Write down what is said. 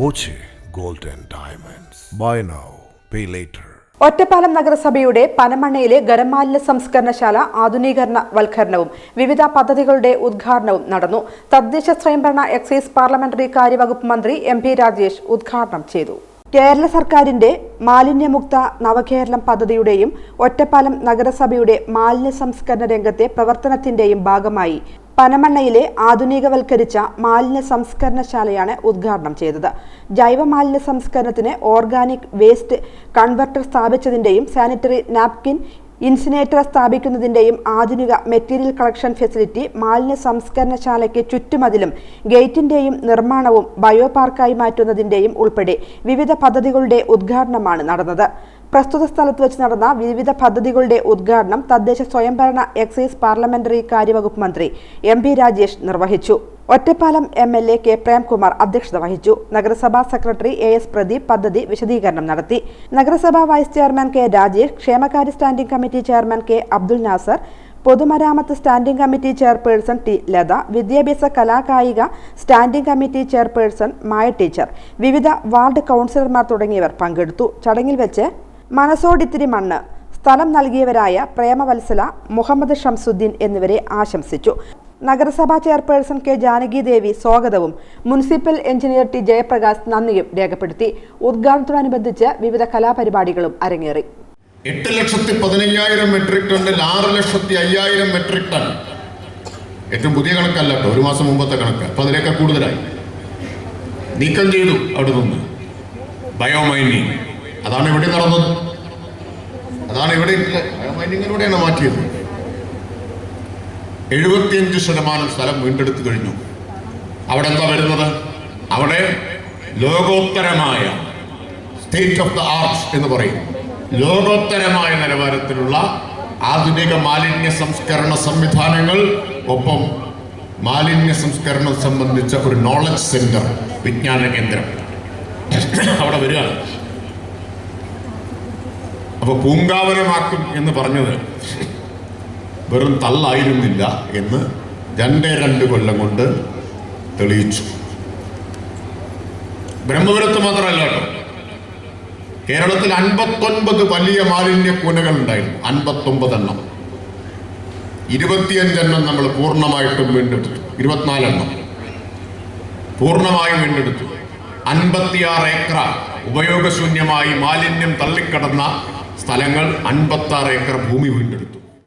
Boche gold and diamonds. Buy now pay later Ottapalam നഗരസഭയുടെ പനമണ്ണയിലെ ഗരമാലിന്യ സംസ്കരണശാല ആധുനീകരണ വൽക്കരണവും വിവിധ പദ്ധതികളുടെ ഉദ്ഘാടനവും നടന്നു. തദ്ദേശ സ്വയംഭരണ എക്സൈസ് പാർലമെന്ററി കാര്യവകുപ്പ് മന്ത്രി എം പി രാജേഷ് ഉദ്ഘാടനം ചെയ്തു. കേരള സർക്കാരിന്റെ മാലിന്യമുക്ത നവകേരളം പദ്ധതിയുടെയും ഒറ്റപ്പാലം നഗരസഭയുടെ മാലിന്യ സംസ്കരണ രംഗത്തെ പ്രവർത്തനത്തിന്റെയും ഭാഗമായി പനമണ്ണയിലെ ആധുനികവൽക്കരിച്ച മാലിന്യ സംസ്കരണശാലയാണ് ഉദ്ഘാടനം ചെയ്തത്. ജൈവ മാലിന്യ സംസ്കരണത്തിന് ഓർഗാനിക് വേസ്റ്റ് കൺവെർട്ടർ സ്ഥാപിച്ചതിന്റെയും സാനിറ്ററി നാപ്കിൻ ഇൻസിനേറ്റർ സ്ഥാപിക്കുന്നതിന്റെയും ആധുനിക മെറ്റീരിയൽ കളക്ഷൻ ഫെസിലിറ്റി മാലിന്യ സംസ്കരണശാലയ്ക്ക് ചുറ്റുമതിലും ഗേറ്റിന്റെയും നിർമ്മാണവും ബയോപാർക്കായി മാറ്റുന്നതിന്റെയും ഉൾപ്പെടെ വിവിധ പദ്ധതികളുടെ ഉദ്ഘാടനമാണ് നടന്നത്. പ്രസ്തുത സ്ഥലത്ത് വെച്ച് നടന്ന വിവിധ പദ്ധതികളുടെ ഉദ്ഘാടനം തദ്ദേശ സ്വയംഭരണ എക്സൈസ് പാർലമെന്ററി കാര്യവകുപ്പ് മന്ത്രി എം പി രാജേഷ് നിർവഹിച്ചു. Ottapalam M L A K Premkumar അധ്യക്ഷത വഹിച്ചു. നഗരസഭാ സെക്രട്ടറി എ എസ് പ്രദീപ് പദ്ധതി വിശദീകരണം നടത്തി. നഗരസഭാ വൈസ് ചെയർമാൻ കെ രാജേഷ് ക്ഷേമകാര്യ standing committee chairman K Abdul Nasser പൊതുമരാമത്ത് standing committee chairperson T Latha വിദ്യാഭ്യാസ കലാകായിക standing committee chairperson Maya teacher വിവിധ വാർഡ് കൗൺസിലർമാർ തുടങ്ങിയവർ പങ്കെടുത്തു. ചടങ്ങിൽ വെച്ച് മനസ്സോടിത്തിരി മണ്ണ്. സ്ഥലം നൽകിയവരായ പ്രേമവത്സല മുഹമ്മദ് ഷംസുദ്ദീൻ എന്നിവരെ ആശംസിച്ചു. നഗരസഭാ ചെയർപേഴ്സൺ കെ ജാനകി ദേവി സ്വാഗതവും. മുനിസിപ്പൽ എഞ്ചിനീയർ ടി ജയപ്രകാശ് നന്ദിയും രേഖപ്പെടുത്തി. ഉദ്ഘാടനത്തോടനുബന്ധിച്ച് വിവിധ കലാപരിപാടികളും അരങ്ങേറി. എട്ട് ലക്ഷത്തി പതിനയ്യായിരം മെട്രിക് ടണ്ണിൽ ആറ് ലക്ഷത്തി അയ്യായിരം മെട്രിക് ടൺ. ഏറ്റവും പുതിയ കണക്കല്ല കേട്ടോ. ഒരു മാസം മുമ്പത്തെ കണക്ക്. അപ്പൊ അതിനേക്കാൾ കൂടുതലായി. നീക്കം ചെയ്തു അവിടെ നിന്ന് ബയോമൈനിങ് അതാണ് ഇവിടെ നടന്നത്. അതാണ് ഇവിടെ മൈനിങ്ങിലൂടെയാണ് മാറ്റിയത്? എഴുപത്തിയഞ്ച് ശതമാനം സ്ഥലം വീണ്ടെടുത്തു കഴിഞ്ഞു. അവിടെ എന്താ വരുന്നത്? അവിടെ ലോകോത്തരമായ സ്റ്റേറ്റ് ഓഫ് ദ ആർട്സ് എന്ന് പറയും. ലോകോത്തരമായ നിലവാരത്തിലുള്ള ആധുനിക മാലിന്യ സംസ്കരണ സംവിധാനങ്ങൾ ഒപ്പം മാലിന്യ സംസ്കരണം സംബന്ധിച്ച ഒരു നോളജ് സെന്റർ വിജ്ഞാന കേന്ദ്രം. അവിടെ വരികയാണ്. അപ്പൊ പൂങ്കാവനമാക്കും എന്ന് പറഞ്ഞത്. വെറും തള്ളായിരുന്നില്ല എന്ന് രണ്ടേ രണ്ട് കൊല്ലം കൊണ്ട് തെളിയിച്ചു. ബ്രഹ്മപുരത്ത് മാത്രമല്ല കേട്ടോ. കേരളത്തിൽ അൻപത്തൊൻപത് വലിയ മാലിന്യ കൂനകൾ ഉണ്ടായിരുന്നു. അൻപത്തൊമ്പത് എണ്ണം. ഇരുപത്തിയഞ്ചെണ്ണം നമ്മൾ പൂർണമായിട്ടും വീണ്ടെടുത്തു. ഇരുപത്തിനാലെണ്ണം പൂർണമായും വീണ്ടെടുത്തു. അൻപത്തിയാറ് ഏക്കർ ഉപയോഗശൂന്യമായി മാലിന്യം തള്ളിക്കടന്ന സ്ഥലങ്ങൾ അൻപത്താറ് ഏക്കർ ഭൂമി വീണ്ടെടുത്തു.